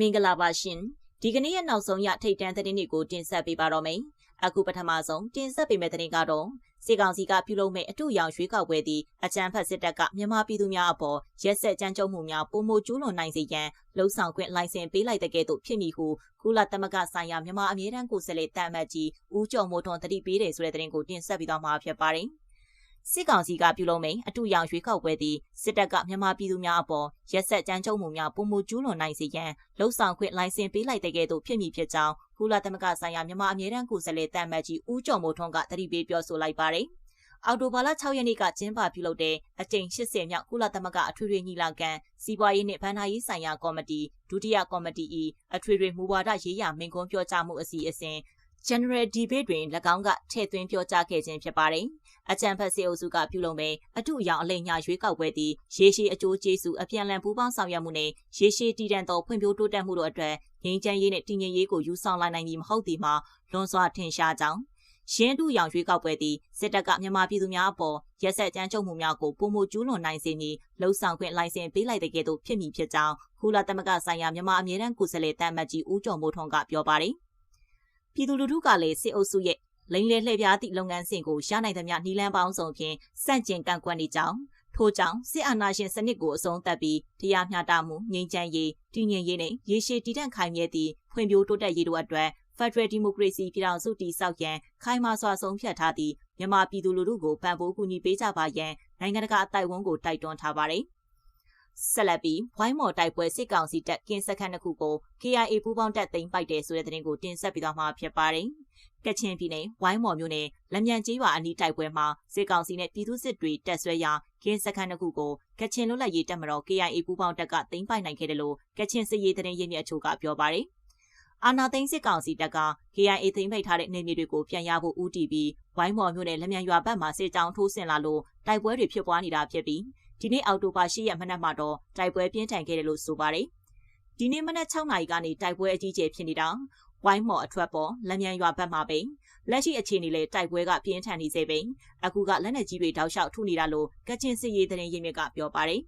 မင်္ဂလာပါရှင်ဒီကနေ့ရဲ့နောက်ဆုံးရထိတ်တန့်သတင်းတွေကိုတင်ဆက်ပေးပါတော့မယ်အခုပထမဆုံးတင်ဆက်ပေးမယ့်သတင်းကတော့စေကောင်စီကပြုလုပ်မဲ့အထူးရောင်ရွေးကောက်ပွဲသည့်အကြမ်းဖက်စစ်တပ်ကမြန်မာပြည်သူများအပေါ်ရက်ဆက်ကြမ်းကြုတ်မှုများပုံမကျူးလွန်နိုင်စေရန်လှုံ့ဆော်ခွင့်လိုင်စင်ပေးလိုက်တဲ့ကဲ့သို့ဖြစ်မည်ဟုကုလသမဂ္ဂဆိုင်ရာမြန်မာအမြဲတမ်းကိုယ်စားလှယ်တာမတ်ကြီးဦးကျော်မိုးထွန်းတတိပေးတယ်ဆိုတဲ့သတင်းကိုတင်ဆက်ပြီးတော့မှာဖြစ်ပါတယ်။ စစ်ကောင်စီကပြုလုပ်မိန်အတူရောင်ရွေးကောက်ပွဲသည်စစ်တပ်ကမြန်မာပြည်သူများအပေါ်ရက်ဆက်ကြမ်းကြုတ်မှုများပုံမကျူးလွန်နိုင်စေရန်လှုံ့ဆော်ခွင့်လိုင်စင်ပေးလိုက်တဲ့ကဲ့သို့ဖြစ်မည်ဖြစ်ကြောင်းကုလသမဂ္ဂဆိုင်ရာမြန်မာအမြဲတမ်းကိုယ်စားလှယ်တမ်မတ်ကြီးဦးကျော်မိုးထွန်းကတတိပေးပြောဆိုလိုက်ပါတယ်။အော်တိုဘာလ6ရက်နေ့ကကျင်းပပြုလုပ်တဲ့အကြိမ်80မြောက်ကုလသမဂ္ဂအထွေထွေညီလာခံစီးပွားရေးနှင့်ဗဏ္ဍာရေးဆိုင်ရာကော်မတီဒုတိယကော်မတီ၏အထွေထွေမူဝါဒရေးရာမင်ကွန်းပြောကြားမှုအစီအစဉ် General Debate တွင်၎င်းကထည့်သွင်းပြောကြားခဲ့ခြင်းဖြစ်ပါတယ်။အကြံဖတ်စေအုပ်စုကပြုလုပ်မဲ့အထုအယောင်အလိမ်ညာရွေးကောက်ပွဲသည်ရေရှည်အကျိုးကျေးဇူးအပြန်လည်ပူးပေါင်းဆောင်ရွက်မှုနဲ့ရေရှည်တည်တံ့သောဖွံ့ဖြိုးတိုးတက်မှုတို့အတွက်ငြိမ်းချမ်းရေးနဲ့တည်ငြိမ်ရေးကိုယူဆောင်လာနိုင်မည်မဟုတ်သည်မှာလွန်စွာထင်ရှားကြောင်းရှင်းတူရောင်ရွေးကောက်ပွဲသည်စစ်တပ်ကမြန်မာပြည်သူများအပေါ်ရက်ဆက်ကြမ်းကြုတ်မှုများကိုပုံမှုကျူးလွန်နိုင်စေမည်လှုံ့ဆော်ခွင့်လိုင်စင်ပေးလိုက်တဲ့ကဲ့သို့ဖြစ်မည်ဖြစ်ကြောင်းကုလသမဂ္ဂဆိုင်ရာမြန်မာအမြဲတမ်းကိုယ်စားလှယ်တမ်းမတ်ကြီးဦးကျော်မိုးထွန်းကပြောပါတယ်။ ပြည်သူလူထုကလည်းစစ်အုပ်စုရဲ့လိန်လေလှည့်ပြားသည့်လုပ်ငန်းစဉ်ကိုရနိုင်သမျှနီလန်းပေါင်းစုံဖြင့်စန့်ကျင်ကန့်ကွက်နေကြောင်းထို့ကြောင့်စစ်အာဏာရှင်စနစ်ကိုအဆုံးသတ်ပြီးတရားမျှတမှုငြိမ်းချမ်းရေးတည်ငြိမ်ရေးနဲ့ရေရှည်တည်တံ့ခိုင်မြဲသည့်ဖွံ့ဖြိုးတိုးတက်ရေးတို့အတွက် Federal Democracy ပြည်ထောင်စုတည်ဆောက်ရန်ခိုင်မာစွာဆုံးဖြတ်ထားသည့်မြန်မာပြည်သူလူထုကိုပံ့ပိုးကူညီပေးကြပါရန်နိုင်ငံတကာအတိုင်းအဝန်ကိုတိုက်တွန်းထားပါတယ်။ ဆက်လက်ပြီးဝိုင်းမော်တိုက်ပွဲစစ်ကောင်စီတပ်ကင်းစခန်းတစ်ခုကို KIA ပူးပေါင်းတပ်သိမ်းပိုက်တယ်ဆိုတဲ့သတင်းကိုတင်ဆက်ပြီးတော့မှာဖြစ်ပါတယ်။ကချင်ပြည်နယ်ဝိုင်းမော်မြို့နယ်လက်မြန်ကျေးရွာအနီးတိုက်ပွဲမှာစစ်ကောင်စီနဲ့ပြည်သူစစ်တွေတပ်ဆွဲရာကင်းစခန်းတစ်ခုကိုကချင်လွတ်လပ်ရေးတပ်မတော် KIA ပူးပေါင်းတပ်ကသိမ်းပိုက်နိုင်ခဲ့တယ်လို့ကချင်စစ်ရေးသတင်းရင်းမြစ်အချို့ကပြောပါတယ်။အာနာသိန်းစစ်ကောင်စီတပ်က KIA သိမ်းပိတ်ထားတဲ့နေမြေတွေကိုပြန်ရဖို့ဦးတည်ပြီးဝိုင်းမော်မြို့နယ်လက်မြန်ရွာဘက်မှာစစ်ကြောင်းထိုးဆင်လာလို့တိုက်ပွဲတွေဖြစ်ပွားနေတာဖြစ်ပြီး ဒီနေ့အောက်တိုဘာ10ရက်မနက်မှာတော့တိုက်ပွဲပြင်းထန်ခဲ့တယ်လို့ဆိုပါတယ်။ဒီနေ့မနက်6နာရီကနေတိုက်ပွဲအကြီးကျယ်ဖြစ်နေတာဝိုင်းမော်အထွက်ပေါ်လက်မြန်ရွာဘက်မှာပဲလက်ရှိအခြေအနေလေတိုက်ပွဲကပြင်းထန်နေစေပင်အခုကလက်နက်ကြီးတွေတောက်လျှောက်ထုနေတာလို့ကချင်စစ်ရေးသတင်းရင်းမြစ်ကပြောပါတယ်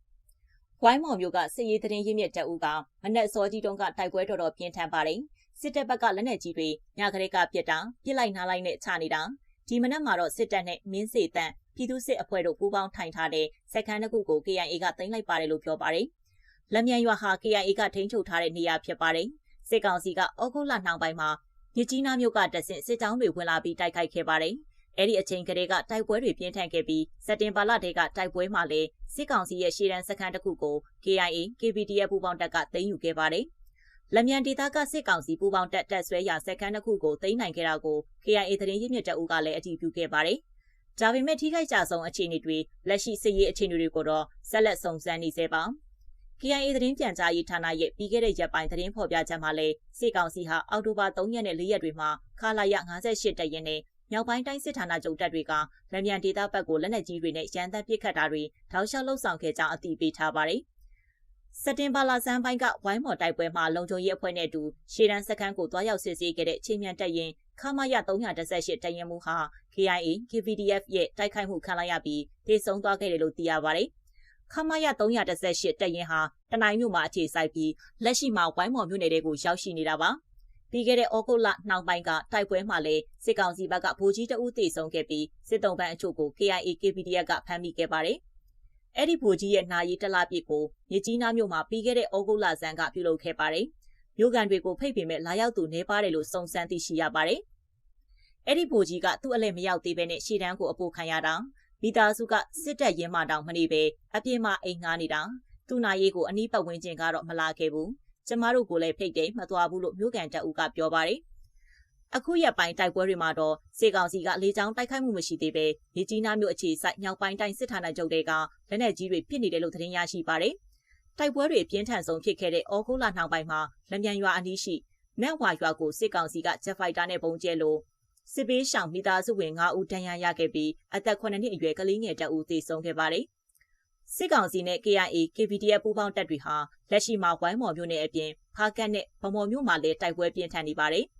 ။ဝိုင်းမော်မျိုးကစစ်ရေးသတင်းရင်းမြစ်တအူးကမနက်စောကြီးတုန်းကတိုက်ပွဲတော်တော်ပြင်းထန်ပါတယ်။စစ်တပ်ဘက်ကလက်နက်ကြီးတွေညကလေးကပြစ်တာပြစ်လိုက်နားလိုက်နဲ့ချနေတာ ဒီမနက်မှာတော့စစ်တပ်နဲ့မင်းစေတန့်ပြည်သူ့စစ်အဖွဲ့တို့ပူးပေါင်းထိုင်ထားတဲ့စက်ခန်းတစ်ခုကို KIA ကသိမ်းလိုက်ပါတယ်လို့ပြောပါတယ်။လက်မြန်ရွာဟာ KIA ကထိန်းချုပ်ထားတဲ့နေရာဖြစ်ပါတယ်။စစ်ကောင်စီကဩဂုတ်လနှောင်းပိုင်းမှာမြကြီးနားမြို့ကတဆင့်စစ်ကြောင်းတွေဝင်လာပြီးတိုက်ခိုက်ခဲ့ပါတယ်။အဲ့ဒီအချိန်ကလေးကတိုက်ပွဲတွေပြင်းထန်ခဲ့ပြီးစက်တင်ဘာလတည်းကတိုက်ပွဲမှာလည်းစစ်ကောင်စီရဲ့ရှေ့တန်းစခန်းတစ်ခုကို KIA, KPDF ပူးပေါင်းတပ်ကသိမ်းယူခဲ့ပါတယ်။ လက်မြန်ဒေသကစစ်ကောင်စီပူးပေါင်းတပ်တပ်ဆွဲရာစက်ခန်းတစ်ခုကိုသိမ်းနိုင်ခဲ့တာကို KIA သတင်းရင်းမြစ်တအုပ်ကလည်းအတည်ပြုခဲ့ပါတယ်။ဒါပေမဲ့ထိခိုက်ကြဆုံးအခြေအနေတွေလက်ရှိစစ်ရေးအခြေအနေတွေကိုတော့ဆက်လက်စုံစမ်းနေသေးပါ KIA သတင်းပြန်ကြားရေးဌာနရဲ့ပြီးခဲ့တဲ့ရက်ပိုင်းသတင်းဖော်ပြချက်မှာလည်းစစ်ကောင်စီဟာအောက်တိုဘာ3ရက်နဲ့4ရက်တွေမှာခလာရ58တပ်ရင်းနဲ့မြောက်ပိုင်းတိုင်းစစ်ဌာနချုပ်တပ်တွေကလက်မြန်ဒေသဘက်ကိုလက်နက်ကြီးတွေနဲ့ရန်တပ်ပစ်ခတ်တာတွေထောက်လျှောက်လှုပ်ဆောင်ခဲ့ကြောင်းအသိပေးထားပါတယ်။ စက်တင်ဘာလဆန်းပိုင်းကဝိုင်းမော်တိုက်ပွဲမှာလုံခြုံရေးအဖွဲ့နဲ့အတူရှေ့တန်းစခန်းကိုတွားရောက်စစ်ဆေးခဲ့တဲ့ချင်းမြန်တပ်ရင်ခမာရ318တရင်မှုဟာ KIA KPDF ရဲ့တိုက်ခိုက်မှုခံလိုက်ရပြီးဒေဆုံးသွားခဲ့တယ်လို့သိရပါတယ်။ခမာရ318တရင်ဟာတနိုင်းမြို့မှာအခြေစိုက်ပြီးလက်ရှိမှာဝိုင်းမော်မြို့နယ်တွေကိုရောက်ရှိနေတာပါ။ပြီးခဲ့တဲ့ဩဂုတ်လနှောင်းပိုင်းကတိုက်ပွဲမှာလည်းစစ်ကောင်စီဘက်ကဗိုလ်ကြီးတအုပ်တေဆုံးခဲ့ပြီးစစ်တုံးပန်းအချို့ကို KIA KPDF ကဖမ်းမိခဲ့ပါတယ်။ အဲ့ဒီဗိုလ်ကြီးရဲ့နာရီတလပြည့်ကိုမြကြီးနားမြို့မှာပြီးခဲ့တဲ့ဩဂုတ်လဆန်းကပြုလုပ်ခဲ့ပါတယ်။မြို့ကန်တွေကိုဖိတ်ပေမဲ့လာရောက်သူနေပါတယ်လို့စုံစမ်းသိရှိရပါတယ်။အဲ့ဒီဗိုလ်ကြီးကသူ့အလဲမရောက်သေးဘဲနဲ့ရှေ့တန်းကိုအပိုခံရတာမိသားစုကစစ်တပ်ရင်းမှတောင်မနေပဲအပြင်းမအိမ်ငားနေတာသူ့နာရေးကိုအနီးပတ်ဝန်းကျင်ကတော့မလာခဲ့ဘူးကျမတို့ကိုလည်းဖိတ်တယ်မသွားဘူးလို့မြို့ကန်တပ်ဦးကပြောပါတယ် အခုရက်ပိုင်းတိုက်ပွဲတွေမှာတော့စေကောင်စီကလေကြောင်းတိုက်ခိုက်မှုမရှိသေးပဲမြေကြီးနားမြို့အခြေစိုက်ညောင်ပိုင်းတိုင်းစစ်ဌာနချုပ်တွေကလက်နက်ကြီးတွေပစ်နေတယ်လို့သတင်းရရှိပါတယ်တိုက်ပွဲတွေပြင်းထန်ဆုံးဖြစ်ခဲ့တဲ့အော်ဂိုလာနှောင်ပိုင်းမှာလက်မြန်ရွာအနီးရှိနန့်ဝါရွာကိုစစ်ကောင်စီကဂျက်ဖိုက်တာနဲ့ပုံကျဲလို့စစ်ပေးရှောင်မိသားစုဝင်9ဦးဒဏ်ရာရခဲ့ပြီးအသက်9နှစ်အရွယ်ကလေးငယ်တအူသေဆုံးခဲ့ပါတယ်။စစ်ကောင်စီနဲ့ KIA KPDF ပူးပေါင်းတပ်တွေဟာလက်ရှိမှာဝိုင်းမော်မြို့နယ်အပြင်ဖားကတ်နဲ့ဗမော်မြို့မှာလည်းတိုက်ပွဲပြင်းထန်နေပါတယ်။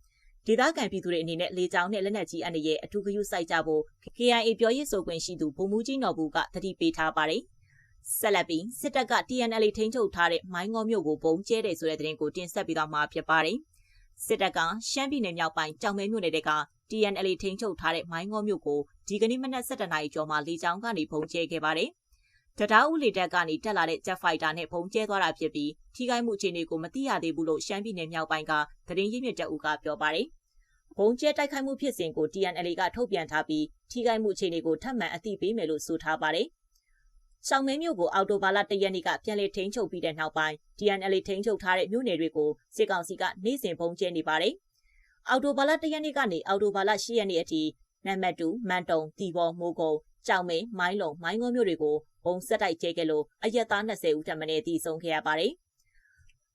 ဒေသခံပြည်သူတွေအနေနဲ့လေကြောင်းနဲ့လက်နက်ကြီးအနေနဲ့အထူးဂရုစိုက်ကြဖို့ KIA ပြောရေးဆိုခွင့်ရှိသူဗိုလ်မှူးကြီးနော်ဘူးကတတိပေးထားပါတယ်။ဆက်လက်ပြီးစစ်တပ်က TNL ထိန်းချုပ်ထားတဲ့မိုင်းငေါမြို့ကိုပုံကျဲတယ်ဆိုတဲ့သတင်းကိုတင်ဆက်ပေးသွားမှာဖြစ်ပါတယ်။စစ်တပ်ကရှမ်းပြည်နယ်မြောက်ပိုင်းကြောင်မဲမြို့နယ်က TNL ထိန်းချုပ်ထားတဲ့မိုင်းငေါမြို့ကိုဒီကနေ့မနက်7:00နာရီကျော်မှာလေကြောင်းကနေပုံကျဲခဲ့ပါတယ်။တတားဦးလေတပ်ကနေတက်လာတဲ့ Jet Fighter နဲ့ပုံကျဲသွားတာဖြစ်ပြီးထိခိုက်မှုအခြေအနေကိုမသိရသေးဘူးလို့ရှမ်းပြည်နယ်မြောက်ပိုင်းကသတင်းရင်းမြစ်တအူကပြောပါတယ်။ ဘုံကျဲတိုက်ခိုက်မှုဖြစ်စဉ်ကို TNL ကထုတ်ပြန်ထားပြီးထိခိုက်မှုအခြေအနေကိုထပ်မံအသိပေးမယ်လို့ဆိုထားပါတယ်။ရှောင်းမဲမြို့ကိုအော်တိုဘာလ၁ရက်နေ့ကပြန်လည်ထိန်းချုပ်ပြီးတဲ့နောက်ပိုင်း DNL ထိန်းချုပ်ထားတဲ့မြို့နယ်တွေကိုစစ်ကောင်စီကနေ့စဉ်ပုံကျဲနေပါတယ်။အော်တိုဘာလ၁ရက်နေ့ကနေအော်တိုဘာလ၈ရက်နေ့အထိနံပါတ်2မန်တုံတီဘော်မိုးကုံကြောင်မဲမိုင်းလုံမိုင်းငုံမြို့တွေကိုဘုံဆက်တိုက်ကျဲခဲ့လို့အရက်သား20ဦးထပ်မံတည်ဆုံခဲ့ရပါတယ်။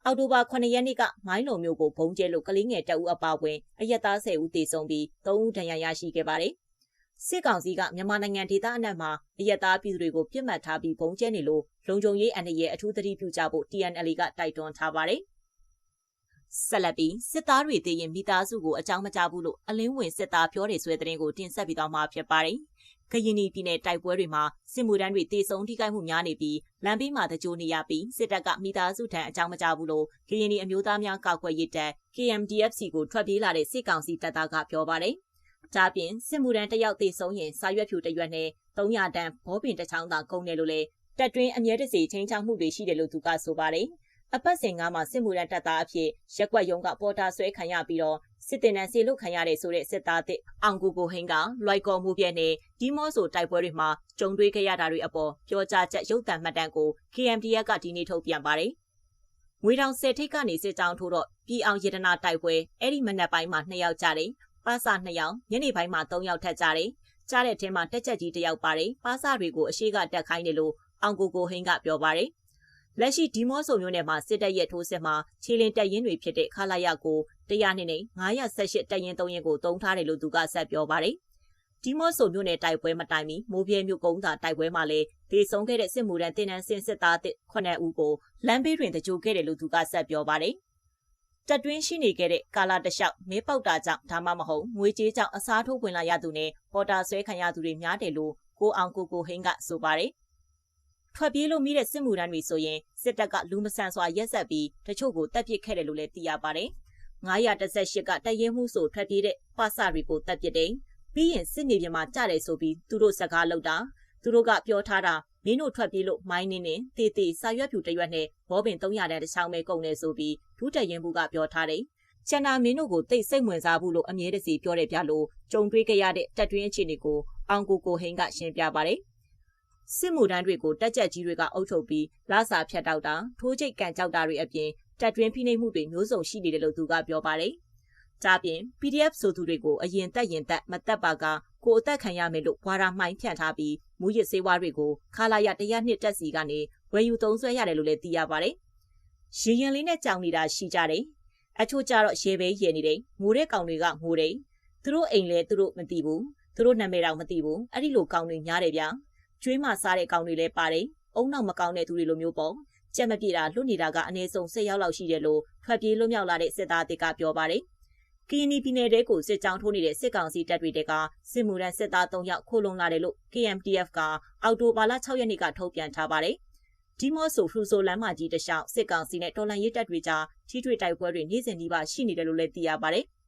အော်တိုဘာ9ရက်နေ့ကမိုင်းလုံမြို့ကိုဘုံကျဲလို့ကလေးငယ်တအူးအပါဝင်အရက်သား10ဦးတည်ဆုံပြီး3ဦးဒဏ်ရာရရှိခဲ့ပါတယ်။စစ်ကောင်စီကမြန်မာနိုင်ငံဒေသအနှံ့မှာအယက်သားပြည်သူတွေကိုပြစ်မှတ်ထားပြီးဘုံကျဲနေလို့လုံခြုံရေးအန္တရာယ်အထူးသတိပြုကြဖို့ TNL ကတိုက်တွန်းထားပါတယ်။ဆက်လက်ပြီးစစ်သားတွေတည်ရင်မိသားစုကိုအကြောင်းမကြားဘူးလို့အလင်းဝင်စစ်သားပြောတယ်ဆိုတဲ့သတင်းကိုတင်ဆက်ပြီးတော့မှာဖြစ်ပါတယ်။ ကရင်ပြည်နယ်တိုက်ပွဲတွေမှာစစ်မှုထမ်းတွေတေဆုံးထိခိုက်မှုများနေပြီးလမ်းဘေးမှာတကြိုနေရပြီးစစ်တပ်ကမိသားစုထံအကြောင်းမကြားဘူးလို့ကရင်ပြည်အမျိုးသားများကာကွယ်ရေးတပ် KMDFC ကိုထွက်ပြေးလာတဲ့စစ်ကောင်စီတပ်သားကပြောပါတယ်။ဒါပြင်စစ်မှုထမ်းတယောက်သေဆုံးရင်စာရွက်ဖြူတရွက်နဲ့300တန်းဘောပင်တစ်ချောင်းသာကုန်တယ်လို့လည်းတက်တွင်းအမြဲတစေချင်းချောင်းမှုတွေရှိတယ်လို့သူကဆိုပါတယ်။ အပတ်စဉ်ကမှစစ်မှုထမ်းတပ်သားအဖြစ်ရက်ွက်ရုံကပေါ်တာဆွဲခံရပြီးတော့စစ်တင်တန်းစီလုခံရတဲ့ဆိုတဲ့စစ်သားတစ်အောင်ကိုကိုဟင်းကလွိုက်ကော်မှုပြဲနဲ့ဒီမော့ဆိုတိုက်ပွဲတွေမှာကြုံတွေ့ခဲ့ရတာတွေအပေါ်ပြောကြားချက်ရုပ်သံမှတ်တမ်းကို KMDF ကဒီနေ့ထုတ်ပြန်ပါတယ်။ငွေတောင်ဆယ်ထိတ်ကနေစစ်ကြောင်းထိုးတော့ပြည်အောင်ရတနာတိုက်ပွဲအဲ့ဒီမနက်ပိုင်းမှာနှစ်ယောက်ကြတယ်ပါစာ2ယောက်ညနေပိုင်းမှာ3ယောက်ထပ်ကြတယ်။ကြားတဲ့ထဲမှာတက်ချက်ကြီးတစ်ယောက်ပါတယ်။ပါစာတွေကိုအရှိကတက်ခိုင်းတယ်လို့အောင်ကိုကိုဟင်းကပြောပါတယ်။ လက်ရှိဒီမော့ဆိုမျိုးနယ်မှာစစ်တပ်ရဲ့ထိုးစစ်မှာခြေလင်းတက်ရင်တွေဖြစ်တဲ့ခလာရကို100နှစ်နဲ့918တက်ရင်3ရင်ကိုတုံးထားတယ်လို့သူကဆက်ပြောပါတယ်။ဒီမော့ဆိုမျိုးနယ်တိုက်ပွဲမတိုင်မီမိုးပြဲမြို့ကုန်းသာတိုက်ပွဲမှာလည်းဒေဆုံးခဲ့တဲ့စစ်မှုထမ်းတင်နန်းစင်စစ်သား9ဦးကိုလမ်းဘေးတွင်တကြိုခဲ့တယ်လို့သူကဆက်ပြောပါတယ်။တက်တွင်းရှိနေခဲ့တဲ့ကာလာတလျှောက်မဲပေါက်တာကြောင့်ဒါမှမဟုတ်ငွေကြေးကြောင့်အစားထိုးဝင်လာရသူနဲ့ပေါ်တာဆွဲခံရသူတွေများတယ်လို့ကိုအောင်ကိုကိုဟင်းကဆိုပါတယ်။ ထွက်ပြေးလို့မိတဲ့စစ်မှုထမ်းတွေဆိုရင်စစ်တပ်ကလူမဆန်စွာရက်ဆက်ပြီးတချို့ကိုတပ်ပစ်ခဲ့တယ်လို့လည်းသိရပါတယ်။918ကတရင်မှုဆိုထွက်ပြေးတဲ့ပါစတွေကိုတပ်ပစ်တယ်။ပြီးရင်စစ်နေပြင်မှာကြတယ်ဆိုပြီးသူတို့စကားလောက်တာသူတို့ကပြောထားတာမင်းတို့ထွက်ပြေးလို့မိုင်းနေနဲ့တေးတေးစာရွက်ဖြူတရွက်နဲ့ဘောပင်300တန်းတစ်ချောင်းပဲကုန်နေဆိုပြီးဒုတရင်ဘူးကပြောထားတယ်။ချန်နာမင်းတို့ကိုတိတ်စိတ်ဝင်စားဘူးလို့အမြဲတစေပြောတယ်ပြလို့ကြုံတွေ့ကြရတဲ့တက်တွင်းအခြေအနေကိုအောင်ကိုကိုဟင်းကရှင်းပြပါတယ်။ စစ်မှုတန်းတွေကိုတက်ကြက်ကြီးတွေကအုပ်ချုပ်ပြီးလာစာဖြတ်တောက်တာထိုးချိတ်ကန်ကြောက်တာတွေအပြင်တက်တွင်းဖိနှိပ်မှုတွေမျိုးစုံရှိနေတယ်လို့သူကပြောပါတယ်။ဒါပြင် PDF ဆိုသူတွေကိုအရင်တက်ရင်တက်မတက်ပါကကိုအသက်ခံရမယ်လို့ဘွာရာမှိုင်းဖြန့်ထားပြီးမူရစ်စေးဝါးတွေကိုခါလာရတရားနှစ်တက်စီကနေဝယ်ယူသုံးစွဲရတယ်လို့လည်းသိရပါတယ်။ရင်ရင်လေးနဲ့ကြောင်နေတာရှိကြတယ်။အချို့ကြတော့ရေပဲရေနေတယ်။ငိုတဲ့ကောင်တွေကငိုတယ်။သူတို့အိမ်လဲသူတို့မသိဘူး။သူတို့နာမည်တော့မသိဘူး။အဲ့ဒီလိုကောင်တွေများတယ်ဗျာ။ ကျွေးမစားတဲ့ကောင်တွေလည်းပါတယ်။အုံနောက်မကောင်းတဲ့သူတွေလိုမျိုးပေါ့။ကြက်မပြေတာလွတ်နေတာကအနည်းဆုံး၁၀ရောက်လောက်ရှိတယ်လို့ထွက်ပြေးလွတ်မြောက်လာတဲ့စစ်သားတွေကပြောပါတယ်။ကီနီပြည်နယ်တဲကိုစစ်ကြောင်းထိုးနေတဲ့စစ်ကောင်စီတပ်တွေတဲကစစ်မှုထမ်းစစ်သား3ယောက်ခိုးလုံလာတယ်လို့ KMTF ကအော်တိုဘာလ6ရက်နေ့ကထုတ်ပြန်ထားပါတယ်။ဒီမော့ဆိုဖရူဆိုလမ်းမကြီးတလျှောက်စစ်ကောင်စီနဲ့တော်လန်ရေးတပ်တွေကြားထိထွေတိုက်ပွဲတွေနေ့စဉ်နှီးပါရှိနေတယ်လို့လည်းသိရပါတယ်။